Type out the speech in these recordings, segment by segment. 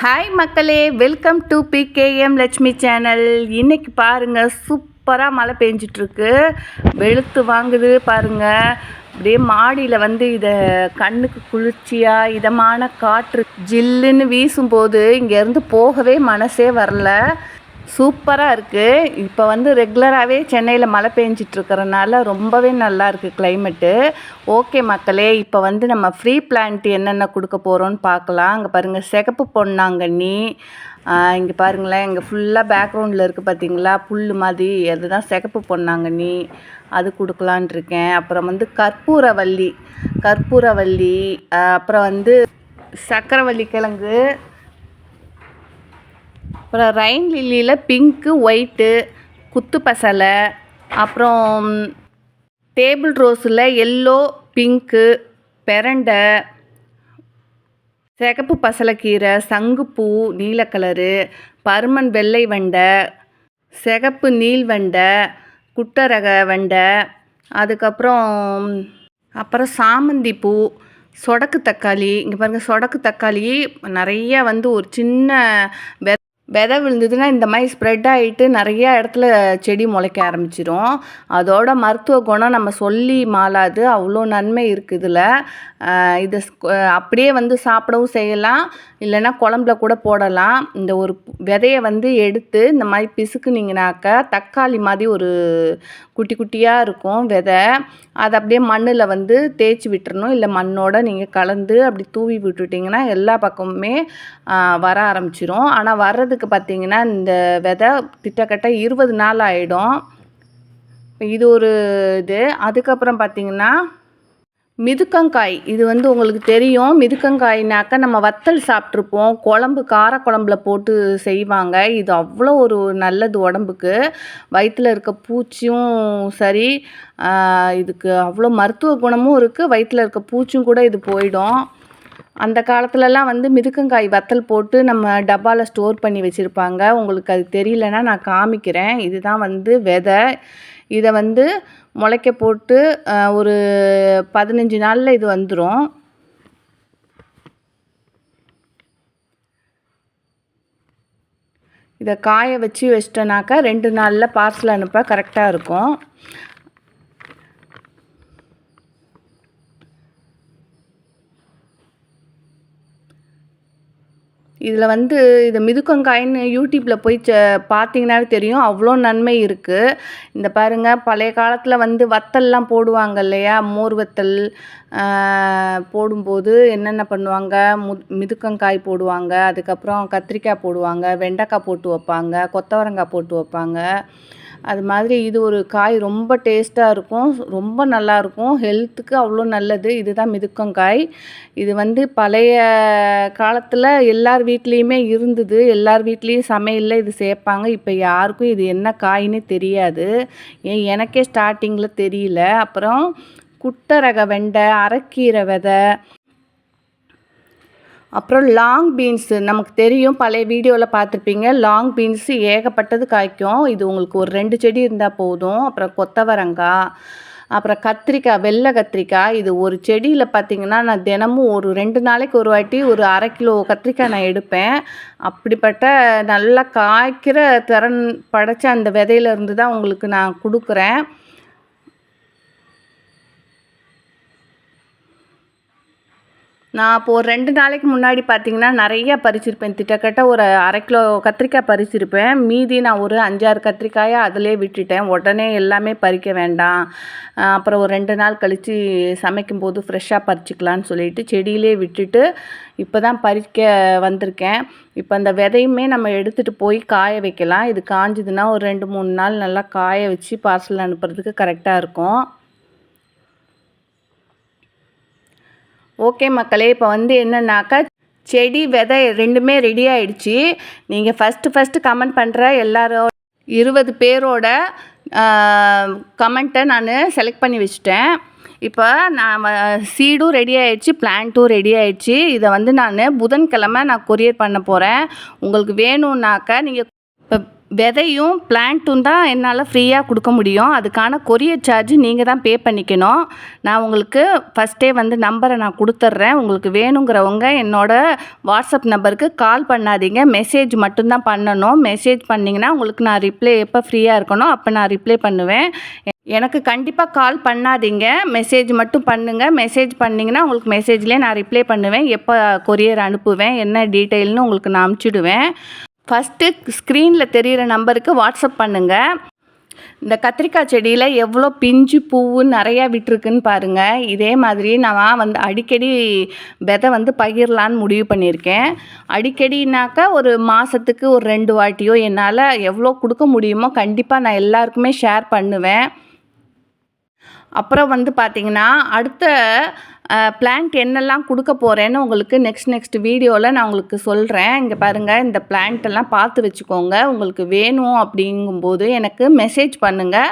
Hi மக்களே. Welcome to PKM Lakshmi channel இன்றைக்கி பாருங்க சூப்பராக மழை பெஞ்சிட்ருக்கு. வெளுத்து வாங்குது பாருங்கள் அப்படியே மாடியில் வந்து இதை கண்ணுக்கு குளிர்ச்சியாக இதமான காற்று ஜில்லுன்னு வீசும்போது இங்கேருந்து போகவே மனசே வரல. சூப்பராக இருக்குது இப்போ வந்து ரெகுலராகவே சென்னையில் மழை பெஞ்சிட்ருக்கறனால ரொம்பவே நல்லா இருக்குது கிளைமேட்டு ஓகே மக்களே இப்போ வந்து நம்ம ஃப்ரீ பிளான்ட் என்னென்ன கொடுக்க போகிறோம்னு பார்க்கலாம் அங்கே பாருங்கள் சிகப்பு பொன்னாங்கண்ணி. இங்கே பாருங்களேன் இங்கே ஃபுல்லாக பேக்ரவுண்டில் இருக்குது பார்த்தீங்களா புல் மாதிரி அதுதான் சிகப்பு பொன்னாங்கண்ணி. அது கொடுக்கலான் இருக்கேன். அப்புறம் வந்து கற்பூரவல்லி கற்பூரவல்லி அப்புறம் வந்து சக்கரவள்ளி கிழங்கு. அப்புறம் ரைன் லில்லியில் பிங்க்கு ஒயிட்டு குத்து பசலை அப்புறம் டேபிள் ரோஸில் எல்லோ பிங்க்கு பெரண்டை சிகப்பு பசலைக்கீரை சங்குப்பூ நீல கலரு பருமன் வெள்ளை வெண்டை சிகப்பு நீல் வெண்டை குட்டரக வெண்டை அதுக்கப்புறம் அப்புறம் சாமந்தி பூ சொடக்கு தக்காளி. இங்கே பாருங்கள் சொடக்கு தக்காளி நிறைய வந்து ஒரு சின்ன வெ விதை விழுந்ததுன்னா இந்த மாதிரி ஸ்ப்ரெட் ஆகிட்டு நிறையா இடத்துல செடி முளைக்க ஆரம்பிச்சிடும் அதோட மருத்துவ குணம் நம்ம சொல்லி மாளாது. அவ்வளோ நன்மை இருக்குது இதில் இதை அப்படியே வந்து சாப்பிடவும் செய்யலாம். இல்லைன்னா குழம்புல கூட போடலாம். இந்த ஒரு விதையை வந்து எடுத்து இந்த மாதிரி பிசுக்குனீங்கனாக்க தக்காளி மாதிரி ஒரு குட்டி குட்டியாக இருக்கும் விதை. அதை அப்படியே மண்ணில் வந்து தேய்ச்சி விட்டுறணும். இல்லை மண்ணோட நீங்கள் கலந்து அப்படி தூவி விட்டுட்டிங்கன்னா எல்லா பக்கமுமே வர ஆரம்பிச்சிரும். ஆனால் வர்றதுக்கு பார்த்தீங்கன்னா இந்த விதை கிட்டத்தட்ட இருபது நாள் ஆகிடும் இது ஒரு இது. அதுக்கப்புறம் பார்த்தீங்கன்னா மிதுக்கங்காய். இது வந்து உங்களுக்கு தெரியும். மிதுக்கங்காய்னாக்க நம்ம வத்தல் சாப்பிட்ருப்போம் குழம்பு காரக்குழம்புல போட்டு செய்வாங்க. இது அவ்வளோ ஒரு நல்லது உடம்புக்கு. வயிற்றில் இருக்க பூச்சியும் சரி இதுக்கு அவ்வளோ மருத்துவ குணமும் இருக்குது வயிற்றில் இருக்க பூச்சும் கூட இது போயிடும். அந்த காலத்துலலாம் வந்து மிதுக்கங்காய் வத்தல் போட்டு நம்ம டப்பாவில் ஸ்டோர் பண்ணி வச்சுருப்பாங்க. உங்களுக்கு அது தெரியலனா நான் காமிக்கிறேன். இதுதான் வந்து விதை. இதை வந்து முளைக்க போட்டு ஒரு பதினஞ்சு நாளில் இது வந்துடும் இதை காய வச்சு வச்சிட்டோனாக்கா ரெண்டு நாளில் பார்சல் அனுப்ப கரெக்டாக இருக்கும். இதில் வந்து இது மிதுக்கங்காயின்னு யூடியூப்பில் போய் ச பார்த்தீங்கன்னாவே தெரியும். அவ்வளோ நன்மை இருக்குது இந்த பாருங்கள் பழைய காலத்தில் வந்து வத்தல்லாம் போடுவாங்க இல்லையா? மோர் வத்தல் போடும்போது என்னென்ன பண்ணுவாங்க? மு மிதுக்கங்காய் போடுவாங்க. அதுக்கப்புறம் கத்திரிக்காய் போடுவாங்க. வெண்டைக்காய் போட்டு வைப்பாங்க. கொத்தவரங்காய் போட்டு வைப்பாங்க. அது மாதிரி இது ஒரு காய் ரொம்ப டேஸ்ட்டாக இருக்கும் ரொம்ப நல்லா இருக்கும். ஹெல்த்துக்கு அவ்வளோ நல்லது. இதுதான் மிதுக்கங்காய். இது வந்து பழைய காலத்தில் எல்லார் வீட்லேயுமே இருந்தது. எல்லார் வீட்லேயும் சமையலில் இது சேர்ப்பாங்க இப்போ யாருக்கும் இது என்ன காயின்னு தெரியாது. ஏன் எனக்கே ஸ்டார்டிங்கில் தெரியல. அப்புறம் குட்டை ரக வெண்டை அரைக்கீரை விதை அப்புறம் லாங் பீன்ஸு நமக்கு தெரியும் பழைய வீடியோவில் பார்த்துருப்பீங்க லாங் பீன்ஸு ஏகப்பட்டது காய்க்கும். இது உங்களுக்கு ஒரு ரெண்டு செடி இருந்தால் போதும். அப்புறம் கொத்தவரங்காய் அப்புறம் கத்திரிக்காய் வெள்ளை கத்திரிக்காய். இது ஒரு செடியில் பார்த்தீங்கன்னா நான் தினமும் ஒரு ரெண்டு நாளைக்கு ஒரு வாட்டி ஒரு அரை கிலோ கத்திரிக்காய் நான் எடுப்பேன். அப்படிப்பட்ட நல்லா காய்க்கிற திறன் படைச்ச அந்த விதையில இருந்து தான் உங்களுக்கு நான் கொடுக்குறேன். நான் இப்போ ஒரு ரெண்டு நாளைக்கு முன்னாடி பார்த்தீங்கன்னா நிறைய பறிச்சிருப்பேன். திட்டக்கட்ட ஒரு அரை கிலோ கத்திரிக்காய் பறிச்சிருப்பேன். மீதி நான் ஒரு அஞ்சாறு கத்திரிக்காயை அதிலே விட்டுட்டேன். உடனே எல்லாமே பறிக்க வேண்டாம். அப்புறம் ஒரு ரெண்டு நாள் கழித்து சமைக்கும்போது ஃப்ரெஷ்ஷாக பறிச்சுக்கலான்னு சொல்லிட்டு செடியிலே விட்டுட்டு இப்போ தான் பறிக்க வந்திருக்கேன். இப்போ அந்த விதையுமே நம்ம எடுத்துகிட்டு போய் காய வைக்கலாம். இது காஞ்சதுன்னா ஒரு ரெண்டு மூணு நாள் நல்லா காய வச்சு பார்சல் அனுப்புறதுக்கு கரெக்டாக இருக்கும். ஓகே மக்களே இப்போ வந்து என்னன்னாக்கா செடி விதை ரெண்டுமே ரெடி ஆயிடுச்சு. நீங்கள் ஃபஸ்ட்டு ஃபஸ்ட்டு கமெண்ட் பண்ணுற எல்லாரோ இருபது பேரோட கமெண்ட்டை நான் செலக்ட் பண்ணி வச்சுட்டேன். இப்போ நான் சீடும் ரெடி ஆயிடுச்சு பிளான்ட்டும் ரெடி ஆயிடுச்சு. இதை வந்து நான் புதன்கிழமை நான் கொரியர் பண்ண போகிறேன் உங்களுக்கு வேணும்னாக்கா நீங்கள் விதையும் பிளான்ட்டும் தான் என்னால் ஃப்ரீயாக கொடுக்க முடியும். அதுக்கான கொரியர் சார்ஜ் நீங்கள் தான் பே பண்ணிக்கணும். நான் உங்களுக்கு ஃபஸ்ட்டே வந்து நம்பரை நான் கொடுத்துட்றேன் உங்களுக்கு வேணுங்கிறவங்க என்னோட வாட்ஸ்அப் நம்பருக்கு கால் பண்ணாதீங்க. மெசேஜ் மட்டும்தான் பண்ணணும். மெசேஜ் பண்ணிங்கன்னா உங்களுக்கு நான் ரிப்ளை எப்போ ஃப்ரீயாக இருக்கணும் அப்போ நான் ரிப்ளை பண்ணுவேன். எனக்கு கண்டிப்பாக கால் பண்ணாதீங்க. மெசேஜ் மட்டும் பண்ணுங்கள் மெசேஜ் பண்ணிங்கன்னா உங்களுக்கு மெசேஜ்லேயே நான் ரிப்ளை பண்ணுவேன். எப்போ கொரியர் அனுப்புவேன் என்ன டீட்டெயில்னு உங்களுக்கு நான் அனுப்பிச்சிடுவேன் ஃபஸ்ட்டு ஸ்க்ரீனில் தெரிகிற நம்பருக்கு வாட்ஸ்அப் பண்ணுங்கள் இந்த கத்திரிக்காய் செடியில் எவ்வளோ பிஞ்சு பூவு நிறையா விட்டுருக்குன்னு பாருங்கள் இதே மாதிரி நான் வந்து அடிக்கடி விதை வந்து பகிரலான்னு முடிவு பண்ணியிருக்கேன். அடிக்கடினாக்கா ஒரு மாதத்துக்கு ஒரு ரெண்டு வாட்டியோ என்னால் எவ்வளோ கொடுக்க முடியுமோ கண்டிப்பாக நான் எல்லாருக்குமே ஷேர் பண்ணுவேன். அப்புறம் வந்து பார்த்திங்கன்னா அடுத்த பிளான்ட் என்னெல்லாம் கொடுக்க போகிறேன்னு உங்களுக்கு நெக்ஸ்ட் நெக்ஸ்ட் வீடியோவில் நான் உங்களுக்கு சொல்கிறேன் இங்கே பாருங்கள் இந்த பிளான்ட்டெல்லாம் பார்த்து வச்சுக்கோங்க. உங்களுக்கு வேணும் அப்படிங்கும்போது எனக்கு மெசேஜ் பண்ணுங்கள்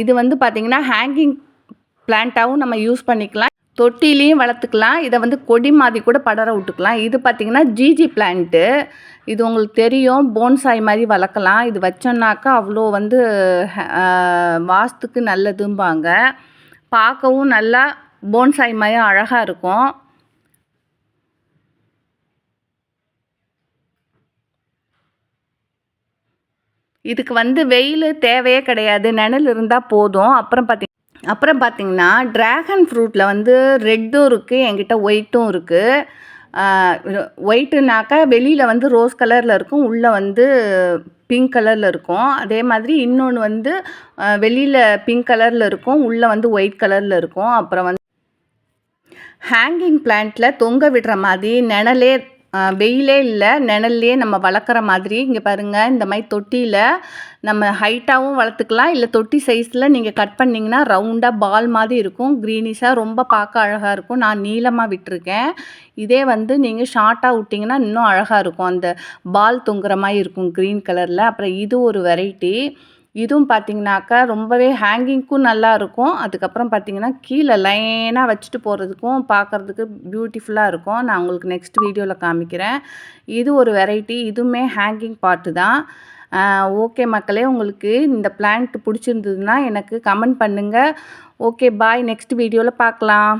இது வந்து பார்த்திங்கன்னா ஹேங்கிங் பிளான்ட்டாகவும் நம்ம யூஸ் பண்ணிக்கலாம். தொட்டிலையும் வளர்த்துக்கலாம். இதை வந்து கொடி மாதிரி கூட படர விட்டுக்கலாம். இது பார்த்திங்கன்னா ஜிஜி பிளான்ட்டு இது உங்களுக்கு தெரியும் போன்சாய் மாதிரி வளர்க்கலாம். இது வச்சோன்னாக்கா அவ்வளோ வந்து வாஸ்துக்கு நல்லதும்பாங்க. பார்க்கவும் நல்லா போன்சாய் மயம் அழகாக இருக்கும். இதுக்கு வந்து வெயில் தேவையே கிடையாது. நிழல் இருந்தால் போதும். அப்புறம் பார்த்திங்க அப்புறம் பார்த்திங்கன்னா ட்ராகன் ஃப்ரூட்டில் வந்து ரெட்டும் இருக்குது என்கிட்ட ஒயிட்டும் இருக்குது ஒயிட்டுனாக்கா வெளியில் வந்து ரோஸ் கலரில் இருக்கும் உள்ளே வந்து பிங்க் கலரில் இருக்கும். அதே மாதிரி இன்னொன்று வந்து வெளியில் பிங்க் கலரில் இருக்கும் உள்ளே வந்து ஒயிட் கலரில் இருக்கும். அப்புறம் வந்து ஹேங்கிங் பிளான்ட்டில் தொங்க விடுற மாதிரி நிழலே வெயிலே இல்லை நிழல்லையே நம்ம வளர்க்குற மாதிரி இங்கே பாருங்கள் இந்த மாதிரி தொட்டியில் நம்ம ஹைட்டாகவும் வளர்த்துக்கலாம். இல்லை தொட்டி சைஸில் நீங்கள் கட் பண்ணிங்கன்னா ரவுண்டாக பால் மாதிரி இருக்கும். க்ரீனிஷாக ரொம்ப பார்க்க அழகாக இருக்கும். நான் நீளமாக விட்டுருக்கேன். இதே வந்து நீங்கள் ஷார்ட்டாக விட்டிங்கன்னா இன்னும் அழகாக இருக்கும். அந்த பால் தொங்குற மாதிரி இருக்கும் க்ரீன் கலரில் அப்புறம் இது ஒரு வெரைட்டி இதுவும் பார்த்திங்கனாக்கா ரொம்பவே ஹேங்கிங்க்கும் நல்லா இருக்கும் அதுக்கப்புறம் பார்த்திங்கன்னா கீழே லைனாக வச்சுட்டு போகிறதுக்கும் பார்க்குறதுக்கு பியூட்டிஃபுல்லாக இருக்கும். நான் உங்களுக்கு நெக்ஸ்ட் வீடியோவில் காமிக்கிறேன். இது ஒரு வெரைட்டி இதுவுமே ஹேங்கிங் பார்ட்டு தான். ஓகே மக்களே உங்களுக்கு இந்த பிளான்ட் பிடிச்சிருந்ததுன்னா எனக்கு கமெண்ட் பண்ணுங்கள் ஓகே பாய் நெக்ஸ்ட் வீடியோவில் பார்க்கலாம்